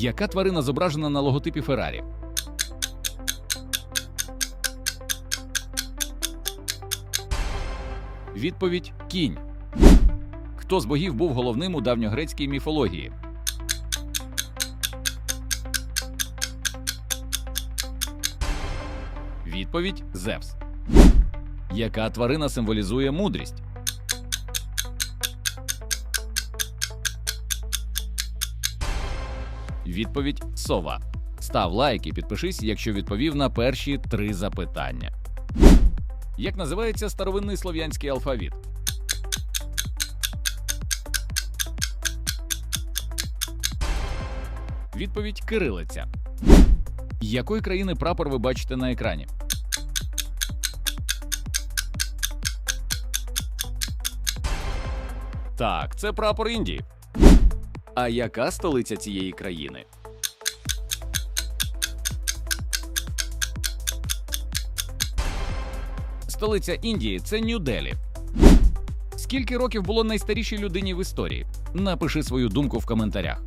Яка тварина зображена на логотипі Феррарі? Відповідь кінь. Хто з богів був головним у давньогрецькій міфології? Відповідь Зевс. Яка тварина символізує мудрість? Відповідь сова. Став лайк і підпишись, якщо відповів на перші три запитання. Як називається старовинний слов'янський алфавіт? Відповідь кирилиця. Якої країни прапор ви бачите на екрані? Так, це прапор Індії. А яка столиця цієї країни? Столиця Індії це Нью-Делі. Скільки років було найстарішій людині в історії? Напиши свою думку в коментарях.